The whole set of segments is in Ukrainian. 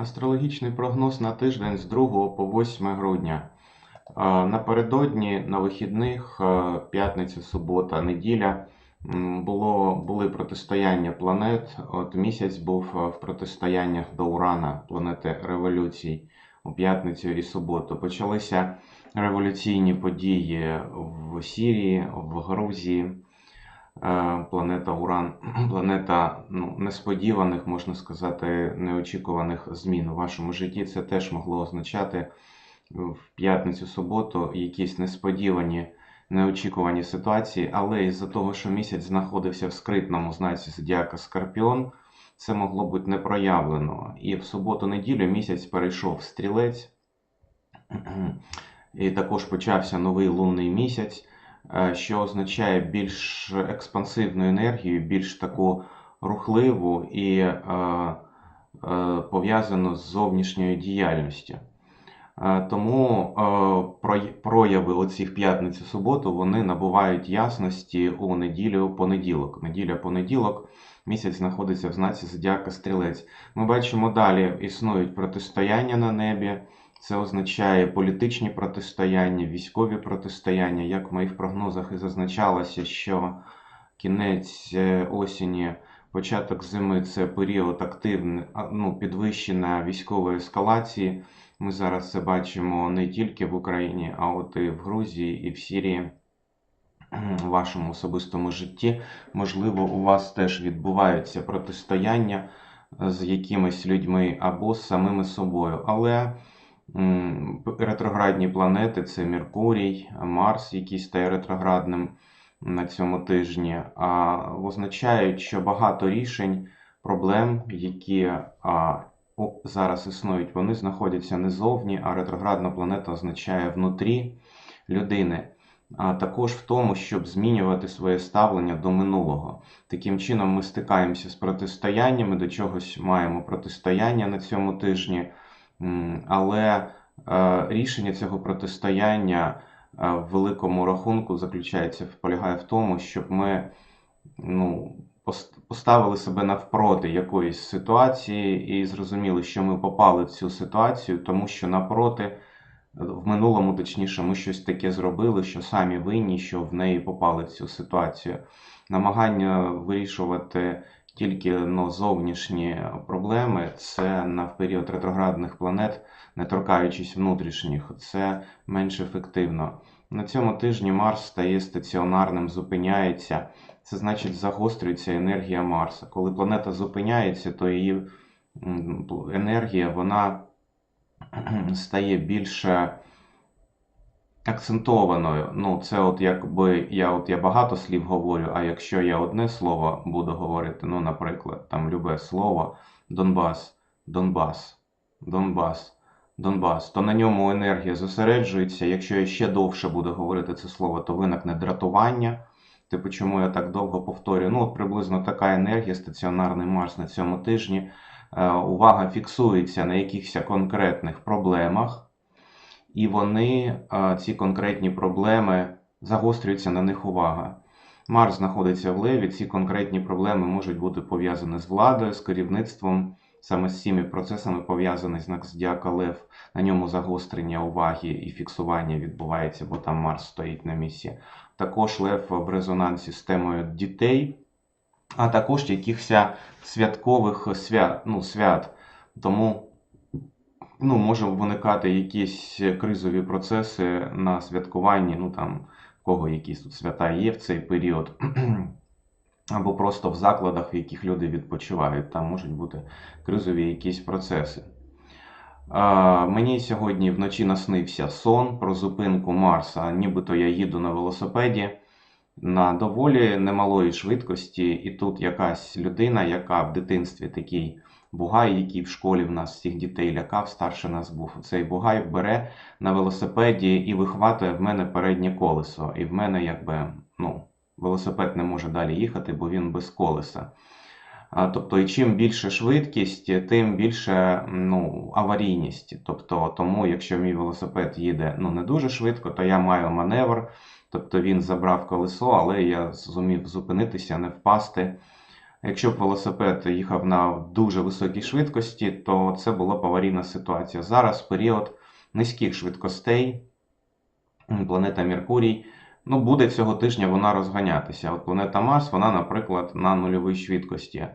Астрологічний прогноз на тиждень з 2 по 8 грудня. Напередодні на вихідних, п'ятниця, субота, неділя було, були протистояння планет. От місяць був в протистояннях до Урана, планети революцій, у п'ятницю і суботу. Почалися революційні події в Сірії, в Грузії. Е, Планета Уран, планета ну, несподіваних, можна сказати, неочікуваних змін у вашому житті. Це теж могло означати в п'ятницю, суботу якісь несподівані, неочікувані ситуації, але із-за того, що місяць знаходився в скритному знаці зодіака Скорпіон, це могло бути не проявлено. І в суботу-неділю місяць перейшов в стрілець, і також почався новий лунний місяць що означає більш експансивну енергію, більш таку рухливу і е, е, пов'язану з зовнішньою діяльністю. Е, Тому е, прояви оцих п'ятницю суботу вони набувають ясності у неділю понеділок. Неділя-понеділок місяць знаходиться в знаці зодіака Стрілець. Ми бачимо далі існують протистояння на небі. Це означає політичні протистояння, військові протистояння. Як в моїх прогнозах і зазначалося, що кінець е, осені, початок зими це період активний, ну, підвищення військової ескалації. Ми зараз це бачимо не тільки в Україні, а от і в Грузії, і в Сірії. В вашому особистому житті, можливо, у вас теж відбуваються протистояння з якимись людьми або з самими собою. Але Ретроградні планети це Меркурій, Марс, який стає ретроградним на цьому тижні, а означають, що багато рішень, проблем, які а, зараз існують, вони знаходяться не зовні, а ретроградна планета означає внутрі людини. А також в тому, щоб змінювати своє ставлення до минулого. Таким чином, ми стикаємося з протистояннями, до чогось маємо протистояння на цьому тижні. Але е, рішення цього протистояння е, в великому рахунку заключається, полягає в тому, щоб ми ну, поставили себе навпроти якоїсь ситуації і зрозуміли, що ми попали в цю ситуацію, тому що напроти, в минулому, точніше, ми щось таке зробили, що самі винні, що в неї попали в цю ситуацію. Намагання вирішувати тільки ну, зовнішні проблеми, це на період ретроградних планет, не торкаючись внутрішніх, це менш ефективно. На цьому тижні Марс стає стаціонарним, зупиняється. Це значить загострюється енергія Марса. Коли планета зупиняється, то її енергія вона стає більше акцентованою. Ну, це от якби я от я багато слів говорю, а якщо я одне слово буду говорити, ну, наприклад, там любе слово Донбас, Донбас, Донбас, Донбас, то на ньому енергія зосереджується. Якщо я ще довше буду говорити це слово, то виникне дратування. Типу, чому я так довго повторюю? Ну, от приблизно така енергія, стаціонарний Марс на цьому тижні. Е, увага фіксується на якихось конкретних проблемах і вони, ці конкретні проблеми, загострюється на них увага. Марс знаходиться в Леві, ці конкретні проблеми можуть бути пов'язані з владою, з керівництвом, саме з цими процесами пов'язаний знак Зодіака Лев. На ньому загострення уваги і фіксування відбувається, бо там Марс стоїть на місці. Також Лев в резонансі з темою дітей, а також якихось святкових свят. Ну, свят. Тому ну, може виникати якісь кризові процеси на святкуванні, ну там кого якісь тут свята є в цей період, або просто в закладах, в яких люди відпочивають, там можуть бути кризові якісь процеси. Мені сьогодні вночі наснився сон про зупинку Марса, нібито я їду на велосипеді на доволі немалої швидкості, і тут якась людина, яка в дитинстві такий бугай, який в школі в нас всіх дітей лякав, старше нас був. Цей бугай бере на велосипеді і вихватує в мене переднє колесо. І в мене якби ну, велосипед не може далі їхати, бо він без колеса. Тобто, і чим більше швидкість, тим більше ну, аварійність. Тобто, тому, якщо мій велосипед їде ну, не дуже швидко, то я маю маневр. Тобто він забрав колесо, але я зумів зупинитися, не впасти Якщо б велосипед їхав на дуже високій швидкості, то це була б аварійна ситуація. Зараз період низьких швидкостей, планета Меркурій, ну, буде цього тижня вона розганятися. От планета Марс, вона, наприклад, на нульовій швидкості.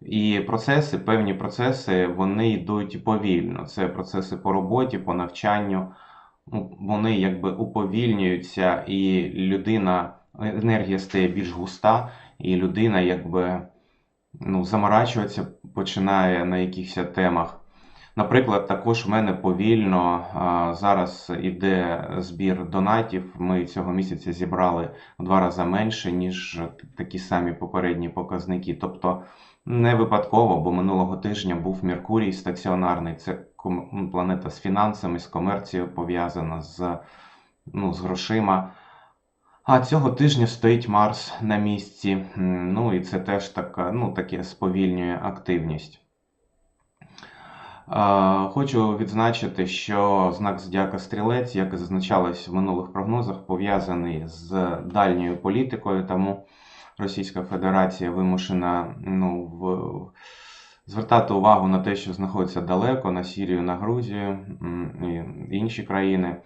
І процеси, певні процеси, вони йдуть повільно. Це процеси по роботі, по навчанню. Ну, вони якби уповільнюються, і людина, енергія стає більш густа, і людина якби ну, заморачуватися починає на якихось темах. Наприклад, також в мене повільно а, зараз іде збір донатів. Ми цього місяця зібрали в два рази менше, ніж такі самі попередні показники. Тобто не випадково, бо минулого тижня був Меркурій стаціонарний. Це ну, планета з фінансами, з комерцією пов'язана, з, ну, з грошима. А цього тижня стоїть Марс на місці. Ну і це теж така, ну, таке сповільнює активність. Хочу відзначити, що знак Зодіака Стрілець, як і зазначалось в минулих прогнозах, пов'язаний з дальньою політикою, тому Російська Федерація вимушена ну, в... звертати увагу на те, що знаходиться далеко, на Сірію, на Грузію і інші країни.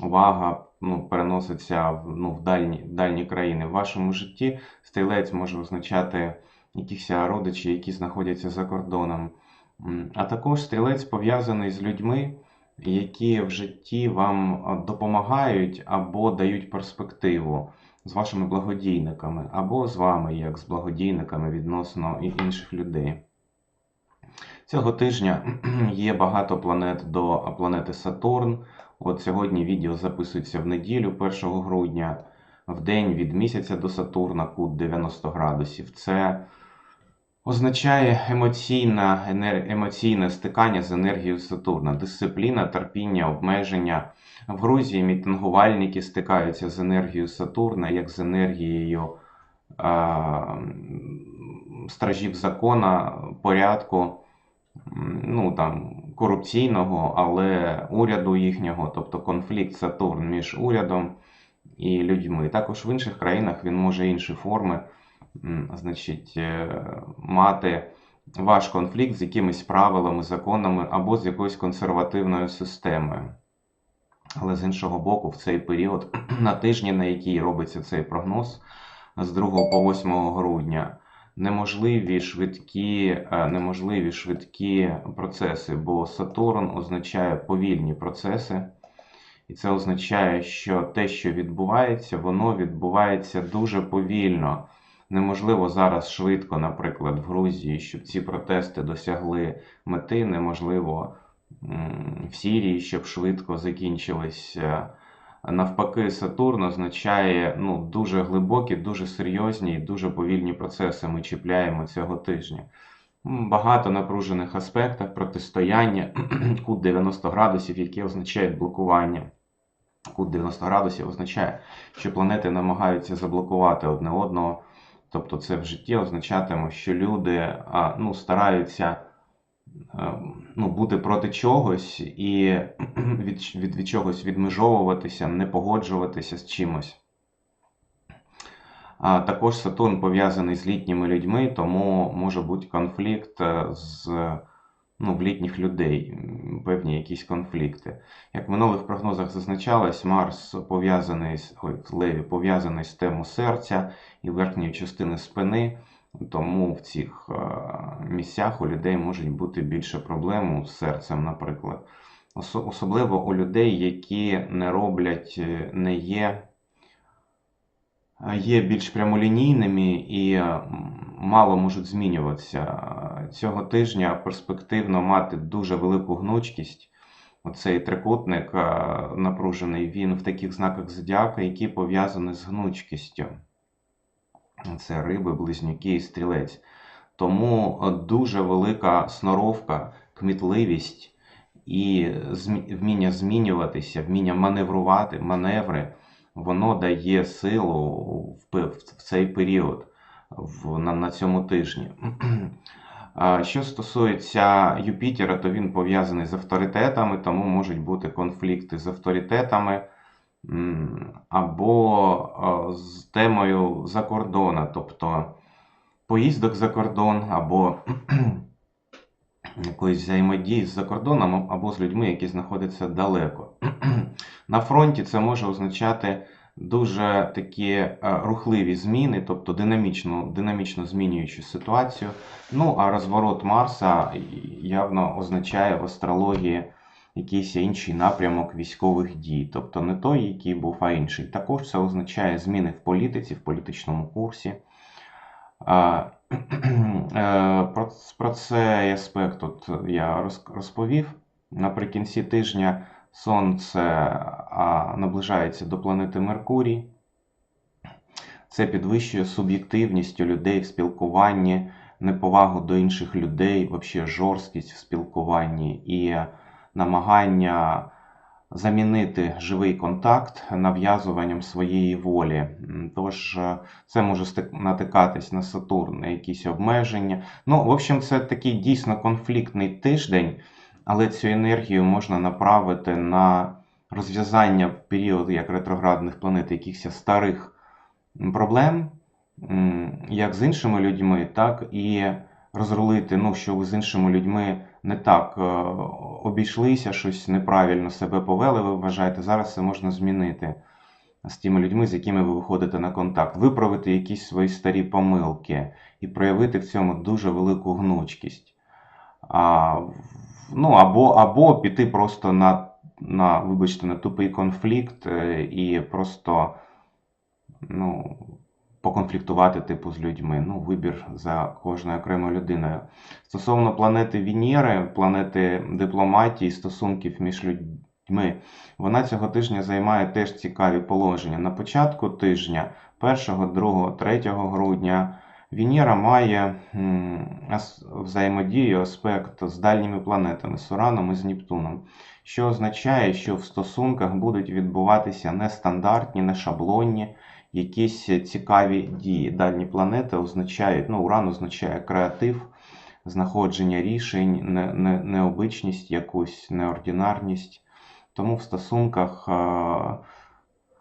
Увага ну, переноситься в, ну, в дальні, дальні країни. В вашому житті стрілець може означати якісь родичі, які знаходяться за кордоном. А також стрілець пов'язаний з людьми, які в житті вам допомагають або дають перспективу з вашими благодійниками, або з вами, як з благодійниками відносно інших людей. Цього тижня є багато планет до планети Сатурн. От сьогодні відео записується в неділю, 1 грудня, в день від місяця до Сатурна, кут 90 градусів. Це означає емоційна, енер- емоційне стикання з енергією Сатурна, дисципліна, терпіння, обмеження. В Грузії мітингувальники стикаються з енергією Сатурна, як з енергією м, стражів закона, порядку, ну там корупційного, але уряду їхнього, тобто конфлікт Сатурн між урядом і людьми. Також в інших країнах він може інші форми значить, е, мати ваш конфлікт з якимись правилами, законами або з якоюсь консервативною системою. Але з іншого боку, в цей період, на тижні, на який робиться цей прогноз, з 2 по 8 грудня, неможливі швидкі, е, неможливі швидкі процеси, бо Сатурн означає повільні процеси. І це означає, що те, що відбувається, воно відбувається дуже повільно. Неможливо зараз швидко, наприклад, в Грузії, щоб ці протести досягли мети, неможливо в Сірії, щоб швидко закінчились. Навпаки, Сатурн означає ну, дуже глибокі, дуже серйозні і дуже повільні процеси ми чіпляємо цього тижня. Багато напружених аспектів, протистояння, кут 90 градусів, які означають блокування. Кут 90 градусів означає, що планети намагаються заблокувати одне одного. Тобто це в житті означатиме, що люди ну, стараються ну, бути проти чогось і від, від, від чогось відмежовуватися, не погоджуватися з чимось. А також Сатурн пов'язаний з літніми людьми, тому може бути конфлікт е, з ну, в літніх людей, певні якісь конфлікти. Як в минулих прогнозах зазначалось, Марс пов'язаний з Леві пов'язаний з тему серця і верхньої частини спини. Тому в цих е, місцях у людей можуть бути більше проблем з серцем, наприклад. Особливо у людей, які не роблять, е, не є, е, є більш прямолінійними і мало можуть змінюватися. Цього тижня перспективно мати дуже велику гнучкість. Оцей трикутник напружений, він в таких знаках зодіака, які пов'язані з гнучкістю. Це риби, близнюки і стрілець. Тому е, дуже велика сноровка, кмітливість і вміння змінюватися, вміння маневрувати, маневри, воно дає силу в, цей період, на, цьому тижні. Що стосується Юпітера, то він пов'язаний з авторитетами, тому можуть бути конфлікти з авторитетами або з темою закордона, тобто поїздок за кордон або якоїсь взаємодії з закордоном або з людьми, які знаходяться далеко. На фронті це може означати дуже такі е, рухливі зміни, тобто динамічно, динамічно змінюючу ситуацію. Ну, а розворот Марса явно означає в астрології якийсь інший напрямок військових дій, тобто не той, який був, а інший. Також це означає зміни в політиці, в політичному курсі. Е, Про, про цей аспект от я розповів. Наприкінці тижня Сонце наближається до планети Меркурій. Це підвищує суб'єктивність у людей в спілкуванні, неповагу до інших людей, взагалі жорсткість в спілкуванні і намагання замінити живий контакт нав'язуванням своєї волі. Тож е, це може натикатись на Сатурн, на якісь обмеження. Ну, в общем, це такий дійсно конфліктний тиждень, але цю енергію можна направити на розв'язання в період як ретроградних планет якихось старих проблем, як з іншими людьми, так і розрулити, ну, що ви з іншими людьми не так е, обійшлися, щось неправильно себе повели, ви вважаєте, зараз це можна змінити з тими людьми, з якими ви виходите на контакт, виправити якісь свої старі помилки і проявити в цьому дуже велику гнучкість. А, ну, або, або піти просто на, на, вибачте, на тупий конфлікт е, і просто ну, поконфліктувати типу з людьми. Ну, вибір за кожною окремою людиною. Стосовно планети Венери, планети дипломатії, стосунків між людьми, вона цього тижня займає теж цікаві положення. На початку тижня, 1, 2, 3 грудня, Венера має взаємодію, аспект з дальніми планетами, з Ураном і з Нептуном, що означає, що в стосунках будуть відбуватися нестандартні, не шаблонні, якісь цікаві дії. Дальні планети означають, ну, Уран означає креатив, знаходження рішень, не, не, необичність, якусь неординарність. Тому в стосунках е,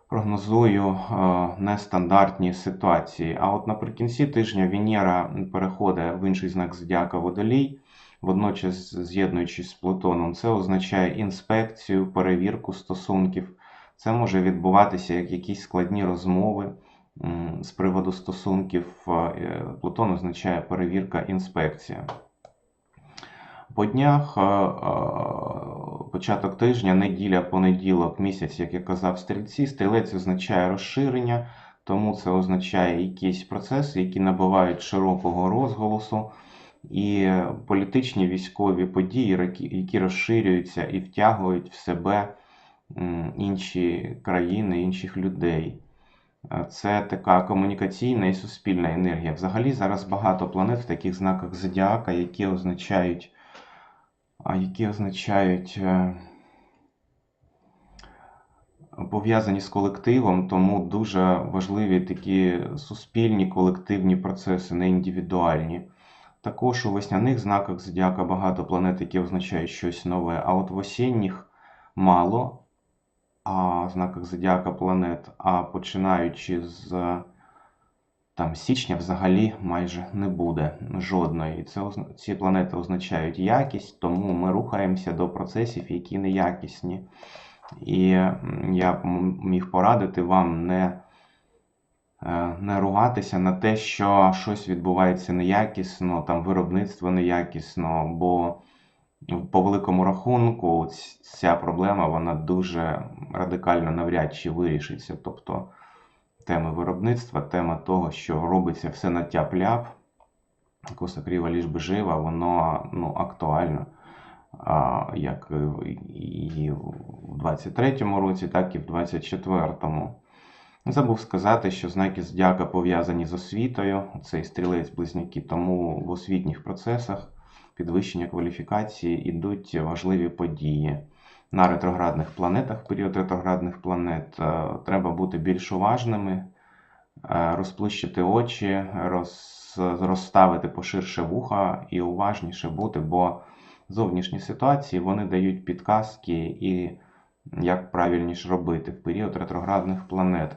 прогнозую е, нестандартні ситуації. А от наприкінці тижня Венера переходить в інший знак зодіака Водолій, водночас з'єднуючись з Плутоном. Це означає інспекцію, перевірку стосунків. Це може відбуватися як якісь складні розмови з приводу стосунків. Е, Плутон означає перевірка, інспекція. По днях, е, е, початок тижня, неділя, понеділок, місяць, як я казав, стрільці. Стрілець означає розширення, тому це означає якісь процеси, які набувають широкого розголосу, і політичні військові події, які- розширюються і втягують в себе інші країни, інших людей. Е, Це така комунікаційна і суспільна енергія. Взагалі зараз багато планет в таких знаках зодіака, які означають, які означають е, пов'язані з колективом, тому дуже важливі такі суспільні колективні процеси, не індивідуальні. Також у весняних знаках зодіака багато планет, які означають щось нове, а от в осінніх мало а, знаках зодіака планет, а починаючи з там, січня взагалі майже не буде жодної. І Це, ці планети означають якість, тому ми рухаємося до процесів, які неякісні. І я міг порадити вам не, е, не ругатися на те, що щось відбувається неякісно, там виробництво неякісно, бо по великому рахунку ця проблема вона дуже радикально навряд чи вирішиться. Тобто теми виробництва, тема того, що робиться все на тяп-ляп, коса крива ліж би жива, воно ну, актуально. Як і в- і 23-му році, так і в 24-му. Забув сказати, що знаки зодіака пов'язані з освітою, цей стрілець близнюки, тому в освітніх процесах підвищення кваліфікації ідуть важливі події. На ретроградних планетах, період ретроградних планет, е, треба бути більш уважними, е, розплющити очі, роз, розставити поширше вуха і уважніше бути, бо зовнішні ситуації вони дають підказки і як правильніше робити в період ретроградних планет.